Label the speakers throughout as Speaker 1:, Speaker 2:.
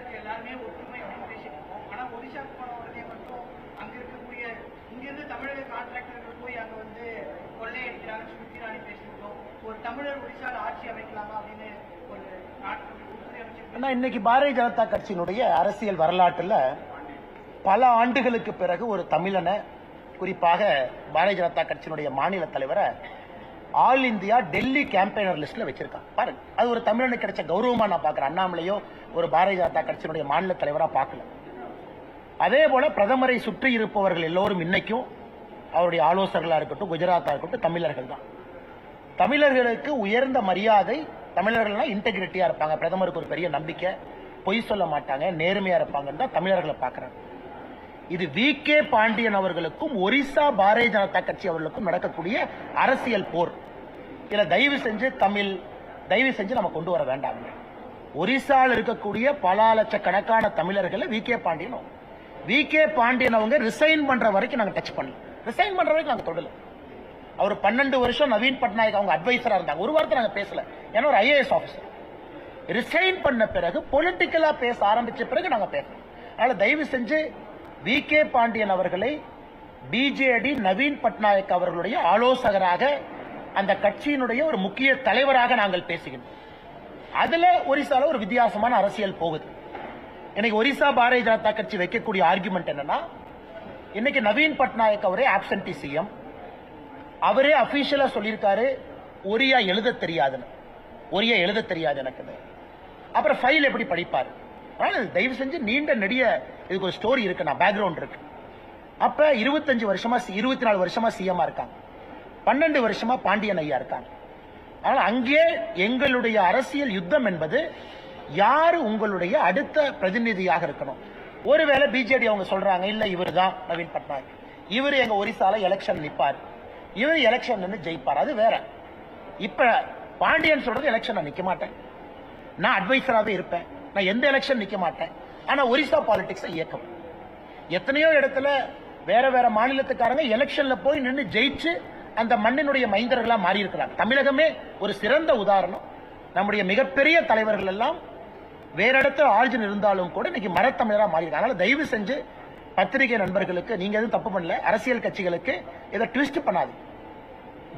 Speaker 1: இருக்க எல்லாருமே ஒற்றுமை அப்படின்னு பேசிட்டு இருக்கோம் ஆனா ஒடிஷாக்கு போன உடனே மட்டும் அங்க இருக்கக்கூடிய இங்கிருந்து தமிழக கான்ட்ராக்டர்கள் போய் அங்க வந்து கொள்ளையடிக்கிறாங்கன்னு சுத்திராணி பேசியிருக்கோம் ஒரு தமிழர் ஒடிஷால ஆட்சி அமைக்கலாமா அப்படின்னு ஒரு நாட்டு
Speaker 2: இன்னைக்கு பாரதிய ஜனதா கட்சியினுடைய அரசியல் வரலாற்றுல பல ஆண்டுகளுக்கு பிறகு ஒரு தமிழனை குறிப்பாக பாரதிய ஜனதா கட்சியினுடைய மாநில தலைவரை ஆல் இந்தியா டெல்லி கேம்பெயினர் லிஸ்ட்ல வச்சிருக்காங்க பாருங்க. அது ஒரு தமிழனுக்கு கிடைச்ச கௌரவமா நான் பாக்குறேன் அண்ணாமலையோ ஒரு பாரதிய ஜனதா கட்சியினுடைய மாநில தலைவரா பார்க்கல. அதே போல பிரதமரை சுற்றி இருப்பவர்கள் எல்லோரும் இன்னைக்கும் அவருடைய ஆலோசகர்களா இருக்கட்டும் குஜராத்தா இருக்கட்டும் தமிழர்கள் தான். தமிழர்களுக்கு உயர்ந்த மரியாதை தமிழர்கள்னா இன்டெகிரிட்டியா இருப்பாங்க. பிரதமருக்கு ஒரு பெரிய நம்பிக்கை. பொய் சொல்ல மாட்டாங்க. நேர்மையா இருப்பாங்கன்னு தான் தமிழர்களை பார்க்கறாங்க. இது வி கே பாண்டியன் அவர்களுக்கும் ஒரிசா பாரதிய ஜனதா கட்சி அவர்களுக்கும் நடக்கக்கூடிய அரசியல் போர். இதில் தயவு செஞ்சு தமிழ் தயவு செஞ்சு நம்ம கொண்டு வர வேண்டாம் ஒரிசாவில் இருக்கக்கூடிய பல லட்சக்கணக்கான தமிழர்களை V K Pandian V K Pandian அவங்க ரிசைன் பண்ற வரைக்கும் நாங்கள் டச் பண்ணல. ரிசைன் பண்ற வரைக்கும் நாங்கள் தொடல. அவர் பன்னெண்டு வருஷம் நவீன் பட்நாயக் அவங்க அட்வைசரா இருந்தாங்க. ஒரு வாரத்தை நாங்கள் பேசல. ஏன்னா ஒரு ஐஏஎஸ் ஆஃபீஸர் ரிசைன் பண்ண பிறகு பொலிட்டிக்கலா பேச ஆரம்பிச்ச பிறகு நாங்கள் பேசணும் அதனால தயவு செஞ்சு வி கே பாண்டியன் அவர்களை பிஜேடி நவீன் பட்நாயக் அவர்களுடைய ஆலோசகராக அந்த கட்சியினுடைய ஒரு முக்கிய தலைவராக நாங்கள் பேசுகின்றோம். அதுல ஒரிசால ஒரு வித்தியாசமான அரசியல் போகுது. இன்னைக்கு ஒரிசா பாரதிய ஜனதா கட்சி வைக்கக்கூடிய ஆர்குமெண்ட் என்னன்னா இன்னைக்கு நவீன் பட்நாயக் அவரே ஆப்சன்டி சிஎம் அவரே அபிஷியலா சொல்லியிருக்காரு ஒரியா எழுத தெரியாதுன்னு ஒரியா எழுத தெரியாது எனக்கு அப்புறம் ஃபைல் எப்படி படிப்பாரு? அதனால தயவு செஞ்சு நீண்ட நெடிய இதுக்கு ஒரு ஸ்டோரி இருக்கு. நான் பேக்ரவுண்ட் இருக்கு. அப்ப இருபத்தஞ்சு வருஷமா இருபத்தி நாலு வருஷமா சிஎம்மா இருக்காங்க. பன்னெண்டு வருஷமா பாண்டியன் ஐயா இருக்காங்க. ஆனால் அங்கே எங்களுடைய அரசியல் யுத்தம் என்பது யாரு உங்களுடைய அடுத்த பிரதிநிதியாக இருக்கணும்? ஒருவேளை பிஜேடி அவங்க சொல்றாங்க இல்ல இவர் தான் நவீன் பட்நாயக். இவர் எங்க ஒரிசால எலெக்ஷன் நிப்பார். இவர் எலெக்ஷன் நின்று ஜெயிப்பார். அது வேற. இப்ப பாண்டியன் சொல்றது எலெக்ஷன் நான் நிக்க மாட்டேன். நான் அட்வைசராகவே இருப்பேன். நான் எந்த எலெக்ஷன் நிற்க மாட்டேன். ஆனா ஒரிசா பாலிட்டிக்ஸை இயக்கம். எத்தனையோ இடத்துல வேற வேற மாநிலத்துக்காரங்க எலெக்ஷன்ல போய் நின்று ஜெயிச்சு அந்த மண்ணினுடைய மைந்தர்களா மாறி இருக்கிறாங்க தமிழகமே ஒரு சிறந்த உதாரணம். நம்முடைய மிகப்பெரிய தலைவர்கள் எல்லாம் வேற இடத்துல ஆர்ஜின் இருந்தாலும் கூட இன்னைக்கு மரத்தமிழரா மாறி இருக்காங்க அதனால தயவு செஞ்சு பத்திரிகை நண்பர்களுக்கு நீங்க எதுவும் தப்பு பண்ணல அரசியல் கட்சிகளுக்கு இதை ட்விஸ்ட் பண்ணாது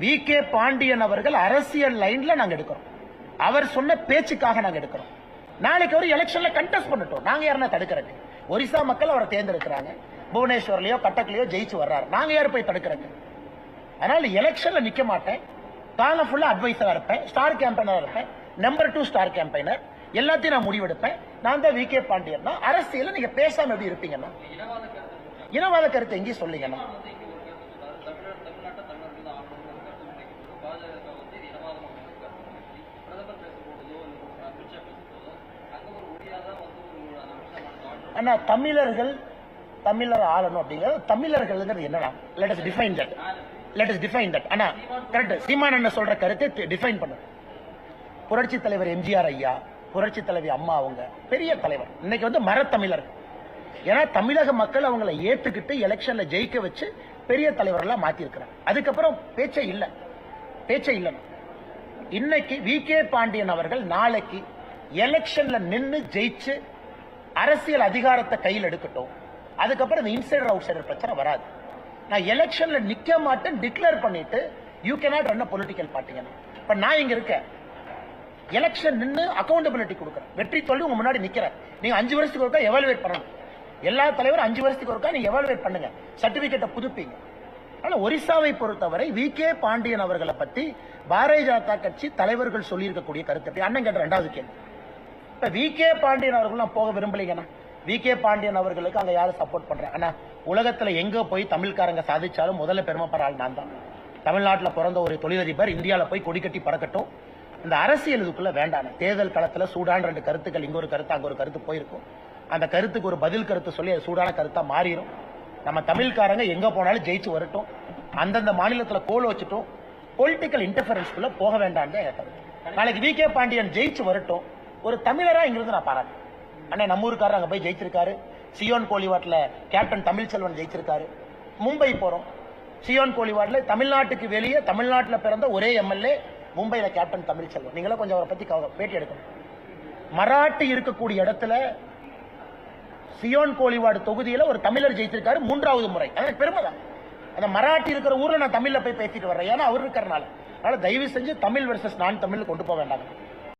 Speaker 2: வி. கே. பாண்டியன் அவர்கள் அரசியல் லைன்ல நாங்க எடுக்கிறோம். அவர் சொன்ன பேச்சுக்காக நாங்க எடுக்கிறோம். நாளைக்கு ஒரு எலெக்ஷன்ல கண்டெஸ்ட் பண்ணட்டும். நாங்க யாருன்னா தடுக்கிறது ஒரிசா மக்கள் அவரை தேர்ந்தெடுக்கிறாங்க. புவனேஸ்வர்லயோ கட்டக்லயோ ஜெயிச்சு வர்றாரு. நாங்க யார் போய் தடுக்கிறது அதனால எலெக்ஷன்ல நிக்க மாட்டேன். காலம் ஃபுல்லா அட்வைசரா இருப்பேன். ஸ்டார் கேம்பெயினரா இருப்பேன். நம்பர் டூ ஸ்டார் கேம்பெயினர் எல்லாத்தையும் நான் முடிவெடுப்பேன். நான் தான் வி கே பாண்டியன் அரசியல நீங்க பேசாம எப்படி இருப்பீங்கன்னா இனவாத கருத்தை எங்கேயும் சொல்லிங்கன்னா ஆனா தமிழர்கள் தமிழர் ஆளணும் அப்படிங்கிறது தமிழர்கள்ங்கிறது என்னடா? Let is define that let is define that ஆனா கரெக்ட் சீமான் சொல்ற கருத்தை டிஃபைன் பண்ணு. புரட்சி தலைவர் எம்ஜிஆர் ஐயா புரட்சி தலைவி அம்மா அவங்க பெரிய தலைவர். இன்னைக்கு வந்து மரத்தமிழர். ஏன்னா தமிழக மக்கள் அவங்களை ஏத்துக்கிட்டு எலெக்ஷன்ல ஜெயிக்க வச்சு பெரிய தலைவர்களா மாத்தி அதுக்கப்புறம் பேச்சே இல்லை. பேச்சே இல்லை. இன்னைக்கு வி கே பாண்டியன் அவர்கள் நாளைக்கு எலெக்ஷன்ல நின்று ஜெயிச்சு அரசியல் அதிகாரத்தை கையில் எடுக்கட்டும். அதுக்கப்புறம் இந்த இன்சைடர் அவுட் சைடர் பிரச்சனை வராது. நான் எலெக்ஷன்ல நிக்க மாட்டேன் டிக்ளேர் பண்ணிட்டு யூ கேனாட் ரன் பொலிட்டிக்கல் பார்ட்டிங்க இப்ப நான் இங்க இருக்கேன். எலெக்ஷன் நின்னு அக்கௌண்டபிலிட்டி கொடுக்குறேன். வெற்றி தோல்வி உங்க முன்னாடி நிக்கிறேன் நீங்க அஞ்சு வருஷத்துக்கு ஒருக்கா எவாலுவேட் பண்ணணும். எல்லா தலைவரும் அஞ்சு வருஷத்துக்கு ஒருக்கா நீங்க எவாலுவேட் பண்ணுங்க. சர்டிபிகேட்டை புதுப்பிங்க. ஆனா ஒரிசாவை பொறுத்தவரை வி. கே. பாண்டியன் அவர்களை பத்தி பாரதிய ஜனதா கட்சி தலைவர்கள் சொல்லியிருக்கக்கூடிய கருத்து அண்ணன் கேட்ட ரெண்டாவது கேள்வி. வி கே பாண்டியன் அவர்கள் நான் போக விரும்பலைங்கண்ணா வி கே பாண்டியன் அவர்களுக்கு அங்க யாரும் சப்போர்ட் பண்றேன்? ஆனா உலகத்துல எங்க போய் தமிழ்காரங்க சாதிச்சாலும் முதல்ல பெருமைப்படுற ஆள் நான் தான். தமிழ்நாட்டில் பிறந்த ஒரு தொழிலதிபர் இந்தியாவில் போய் கொடி கட்டி பறக்கட்டும். இந்த அரசியல் இதுக்குள்ள வேண்டாம் தேர்தல் களத்துல சூடான ரெண்டு கருத்துக்கள் இங்க ஒரு கருத்து அங்க ஒரு கருத்து போயிருக்கும். அந்த கருத்துக்கு ஒரு பதில் கருத்து சொல்லி அது சூடான கருத்தா மாறிடும் நம்ம தமிழ்காரங்க எங்க போனாலும் ஜெயிச்சு வரட்டும். அந்தந்த மாநிலத்துல கோல் வச்சுட்டும். பொலிட்டிக்கல் இன்டர்ஃபரன்ஸ்குள்ள போக வேண்டாம் கருத்து. நாளைக்கு வி கே பாண்டியன் ஜெயிச்சு வரட்டும். ஒரு தமிழரா இங்கிருந்து நான் பாராட்டு அண்ணே நம்ம ஊருக்காரர் அங்கே போய் ஜெயிச்சிருக்காரு. சியோன் கோழிவாட்டில் கேப்டன் தமிழ்ச்செல்வன் ஜெயிச்சிருக்காரு. மும்பை போகிறோம் சியோன் கோலிவாட்ல தமிழ்நாட்டுக்கு வெளியே தமிழ்நாட்டில் பிறந்த ஒரே எம்எல்ஏ மும்பையில் கேப்டன் தமிழ்ச்செல்வன் நீங்களும் கொஞ்சம் அவரை பற்றி பேட்டி எடுக்கணும். மராட்டி இருக்கக்கூடிய இடத்துல சியோன் கோழிவாடு தொகுதியில் ஒரு தமிழர் ஜெயிச்சிருக்காரு மூன்றாவது முறை. அது பெருமை தான். அந்த மராட்டி இருக்கிற ஊரில் நான் தமிழில் போய் பேசிட்டு வர்றேன். ஏன்னா அவர் இருக்கிறனால. அதனால் தயவு செஞ்சு தமிழ் வெர்சஸ் நான் தமிழ் கொண்டு போக வேண்டாம்.